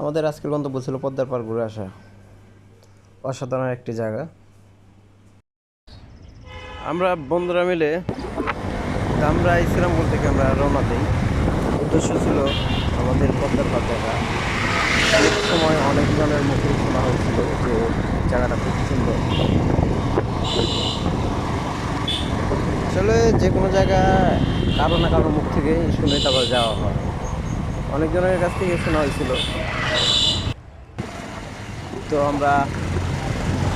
আমাদের আজকের গন্তব্য ছিল পদ্মার পার ঘুরে আসা। অসাধারণ একটি জায়গা। আমরা বন্ধুরা মিলে আমরা ইসলামপুর থেকে আমরা রওনা দিই। উদ্দেশ্য ছিল আমাদের পদ্মার পার দেখা। সময় অনেকজনের মুখে শোনা হয়েছিল যে জায়গাটা খুব সুন্দর। আসলে যে কোনো জায়গা কারও না কারও মুখ থেকে শুনে তারপর যাওয়া হয়। অনেকজনের কাছ থেকে শোনা হয়েছিল। তো আমরা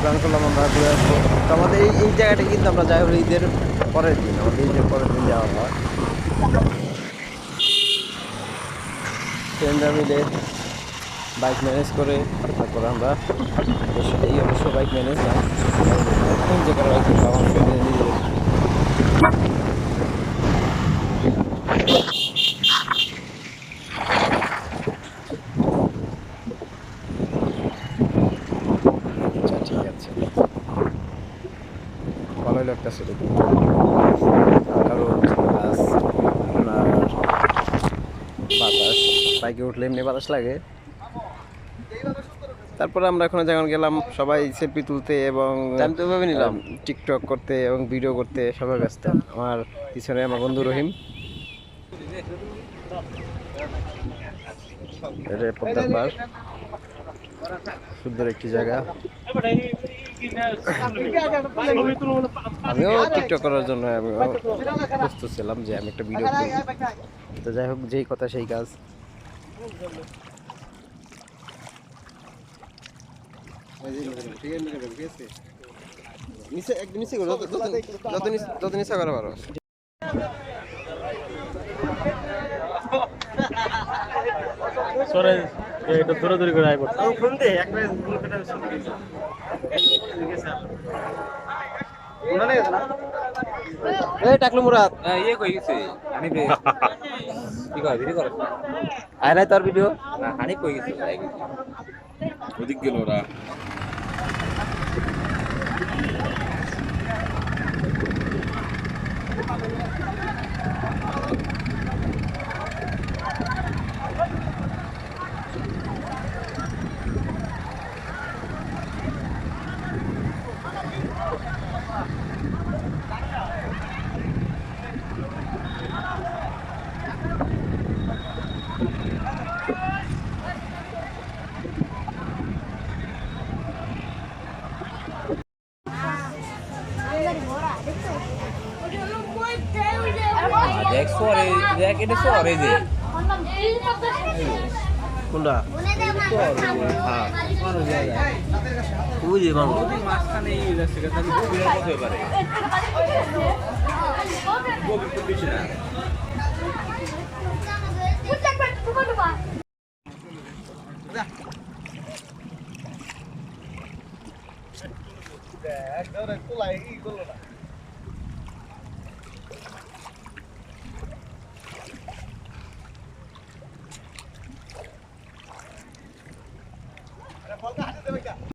প্ল্যান করলাম আমরা ঘুরে আসব। তো আমাদের এই এই জায়গাটা কিন্তু আমরা যাই হলো ঈদের পরের দিন। আমাদের ঈদের পরের দিন যাওয়া হয়। ফ্রেন্ডরা মিলে বাইক ম্যানেজ করে তারপর আমরা এই অবশ্য বাইক ম্যানেজ না। কোন জায়গার বাইক আমার ভালোই লাগতেছে কারও গাছ আপনার বাতাস বাইকে উঠলে এমনি বাতাস লাগে। তারপরে আমরা এখন যখন গেলাম সবাই সেলফি তুলতে এবং আমি তো নিলাম। টিকটক করতে এবং ভিডিও করতে সবাই ব্যস্ত। আমার পিছনে আমার বন্ধু রহিম। পদ্মার সুন্দর একটি জায়গা। আমিও টিকটক করার জন্য আমিও প্রস্তুত ছিলাম যে আমি একটা ভিডিও করি তো যাই হোক, যেই কথা সেই কাজ। নিচে, একদম নিচে সরে এটা দূরে দূরে করে আয় করতে এই টাকলু মুরাদ। ইয়ে কই গেছে? আমি বে কি কয় ভিডিও করে। আয় নাই তোর ভিডিও না হানি কই গেছে? ওদিক গেল ওরা। দেখ সরে দেখ এটা সরে যে। কোনটা? হ্যাঁ মাঝখানে হতে পারে তোলাই ই করল না।